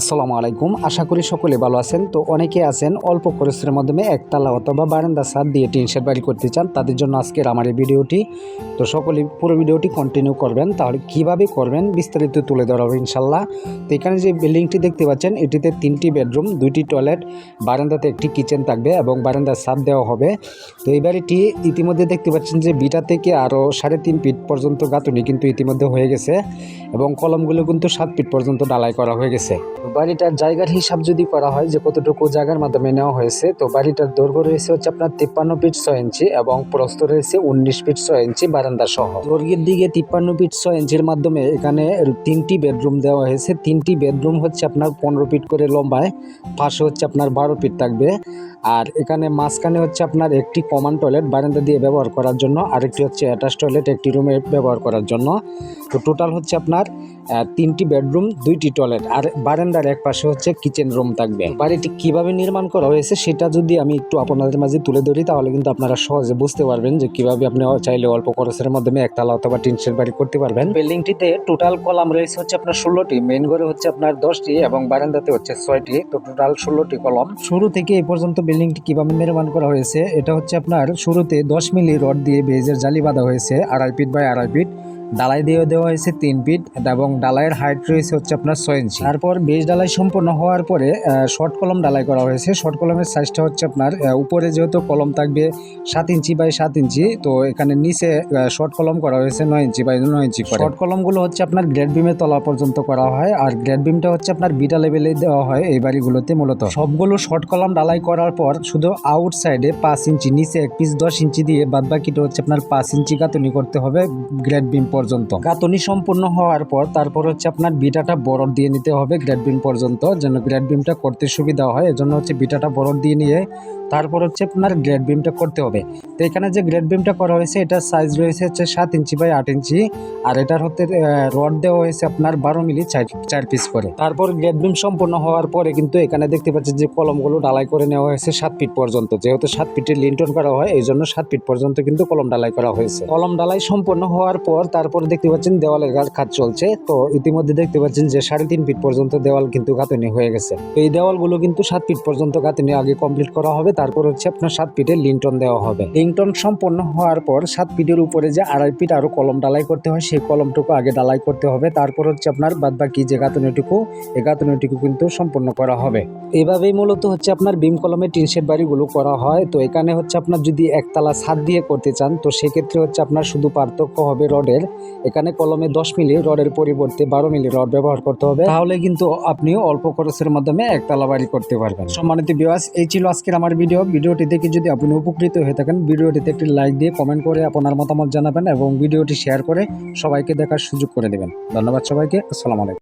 আসসালামু আলাইকুম। আশা করি সকলে ভালো আছেন। তো অনেকে আছেন অল্প খরচের মাধ্যমে একতলা অথবা বারান্দা ছাদ দিয়ে টিন শেড বাড়ি করতে চান, তাদের জন্য আজকের আমার এই ভিডিওটি। তো সকলে পুরো ভিডিওটি কন্টিনিউ করবেন, তাহলে কীভাবে করবেন বিস্তারিত তুলে ধরা হবে ইনশাল্লাহ তো এখানে যে বিল্ডিংটি দেখতে পাচ্ছেন, এটিতে তিনটি বেডরুম, দুইটি টয়লেট, বারান্দাতে একটি কিচেন থাকবে এবং বারান্দার ছাদ দেওয়া হবে। তো এই বাড়িটি ইতিমধ্যে দেখতে পাচ্ছেন যে বিটা থেকে আরও সাড়ে তিন ফিট পর্যন্ত গাঁথুনি কিন্তু ইতিমধ্যে হয়ে গেছে এবং কলমগুলো কিন্তু সাত ফিট পর্যন্ত ডালাই করা হয়ে গেছে। বাড়িটার জায়গার হিসাব যদি করা হয় যে কতটুকু জায়গার মাধ্যমে নেওয়া হয়েছে, তো বাড়িটার দৈর্ঘ্য রয়েছে হচ্ছে আপনার তিপ্পান্ন ফিট ছয় ইঞ্চি এবং প্রস্থ রয়েছে উনিশ ফিট ছয় ইঞ্চি বারান্দা সহ। দৈর্ঘ্যের দিকে তিপ্পান্ন ফিট ছয় ইঞ্চির মাধ্যমে এখানে তিনটি বেডরুম দেওয়া হয়েছে। তিনটি বেডরুম হচ্ছে আপনার পনেরো ফিট করে লম্বায়, পাশে হচ্ছে আপনার বারো ফিট থাকবে। আর এখানে মাঝখানে হচ্ছে আপনার একটি কমন টয়লেট বারান্দা দিয়ে ব্যবহার করার জন্য, আরেকটি হচ্ছে অ্যাটাচ টয়লেট একটি রুমে ব্যবহার করার জন্য। তো টোটাল হচ্ছে আপনার তিনটি বেডরুম, দুইটি টয়লেট আর বারান্দার এক পাশে হচ্ছে কিচেন রুম থাকবে। বাড়িটি কীভাবে নির্মাণ করা হয়েছে সেটা যদি আমি একটু আপনাদের মাঝে তুলে ধরি, তাহলে কিন্তু আপনারা সহজে বুঝতে পারবেন যে কীভাবে আপনি চাইলে অল্প খরচের মাধ্যমে একতলা অথবা টিনশের বাড়ি করতে পারবেন। বিল্ডিংটিতে টোটাল কলাম রয়েছে হচ্ছে আপনার ষোলোটি মেন ঘরে হচ্ছে আপনার দশটি এবং বারান্দাতে হচ্ছে ছয়টি। তো টোটাল ষোলোটি কলম। শুরু থেকে এই পর্যন্ত বিল্ডিংটি কীভাবে নির্মাণ করা হয়েছে, এটা হচ্ছে আপনার শুরুতে দশ মিলি রড দিয়ে বেজের জালি বাঁধা হয়েছে, আড়াই ফিট বাই আড়াই ফিট। ডালাই দিয়ে দেওয়া হয়েছে তিন ফিট এবং ডালাইয়ের হাইট রয়েছে হচ্ছে আপনার ছয় ইঞ্চি তারপর বেজ ডালাই সম্পূর্ণ হওয়ার পরে শর্ট কলম ডালাই করা হয়েছে। শর্ট কলমের সাইজটা হচ্ছে আপনার উপরে যেহেতু কলম থাকবে সাত ইঞ্চি বাই সাত ইঞ্চি তো এখানে নিচে শর্ট কলম করা হয়েছে নয় ইঞ্চি বাই নয় ইঞ্চি শর্ট কলমগুলো হচ্ছে আপনার গ্রেড বিমের তলা পর্যন্ত করা হয় আর গ্রেড বিমটা হচ্ছে আপনার বিটা লেভেলে দেওয়া হয় এই বাড়িগুলোতে মূলত। সবগুলো শর্ট কলম ডালাই করার পর শুধু আউট সাইডে পাঁচ ইঞ্চি নিচে এক পিস দশ ইঞ্চি দিয়ে বাদ বাকিটা হচ্ছে আপনার পাঁচ ইঞ্চি গাঁথনি করতে হবে গ্রেড বিম পর্যন্ত। গাঁথনি সম্পূর্ণ হওয়ার পর তারপর হচ্ছে আপনার বিটাটা বরফ দিয়ে নিতে হবে গ্রেড বিম পর্যন্ত, যেন গ্রেড বিমটা করতে সুবিধা হয়, এজন্য হচ্ছে বিটাটা বরফ দিয়ে নিয়ে তারপর হচ্ছে আপনার গ্রেড বিমটা করতে হবে। তো এখানে যে গ্রেড বিমটা করা হয়েছে এটার সাইজ রয়েছে হচ্ছে সাত ইঞ্চি বাই আট ইঞ্চি, আর এটার হতে রড দেওয়া হয়েছে আপনার বারো মিলি চার পিস করে। তারপর গ্রেড বিম সম্পূর্ণ হওয়ার পরে কিন্তু এখানে দেখতে পাচ্ছি যে কলমগুলো ডালাই করে নেওয়া হয়েছে সাত ফিট পর্যন্ত, যেহেতু সাত ফিটের লিন্টন করা হয় এই জন্য সাত ফিট পর্যন্ত কিন্তু কলম ডালাই করা হয়েছে। কলম ডালাই সম্পূর্ণ হওয়ার পর তারপর দেখতে পাচ্ছেন দেওয়ালের কাজ চলছে। তো ইতিমধ্যে দেখতে পাচ্ছেন যে সাড়ে তিন ফিট পর্যন্ত দেওয়াল কিন্তু গাঁথনি হয়ে গেছে। এই দেওয়ালগুলো কিন্তু সাত ফিট পর্যন্ত গাঁথনি আগে কমপ্লিট করা হবে। তারপর হচ্ছে আপনার সাত ফিটের লিন্টন দেওয়া হবে। লিন্টন সম্পন্ন হওয়ার পর সাত ফিটের উপরে যে আড়াই ফিট আরও কলম ডালাই করতে হয়, সেই কলমটুকু আগে ডালাই করতে হবে। তারপর হচ্ছে আপনার বাদ বাকি যে গাঁথনিটুকু এই গাঁথনিটুকু কিন্তু সম্পন্ন করা হবে। এভাবেই মূলত হচ্ছে আপনার বিম কলমের টিন শেড বাড়িগুলো করা হয়। তো এখানে হচ্ছে আপনার যদি একতলা ছাদ দিয়ে করতে চান, তো সেক্ষেত্রে হচ্ছে আপনার শুধু পার্থক্য হবে রডের। এখানে কলমে দশ মিলি রডের পরিবর্তে বারো মিলি রড ব্যবহার করতে হবে। তাহলে কিন্তু আপনিও অল্প খরচের মাধ্যমে একতলা বাড়ি করতে পারবেন। সম্মানিত বিওয়াস এই ছিল আজকের আমার ভিডিও ভিডিওটি দেখে যদি আপনি উপকৃত হয়ে থাকেন, ভিডিওটিতে একটি লাইক দিয়ে কমেন্ট করে আপনার মতামত জানাবেন এবং ভিডিওটি শেয়ার করে সবাইকে দেখার সুযোগ করে দেবেন। ধন্যবাদ সবাইকে। আসসালামু আলাইকুম।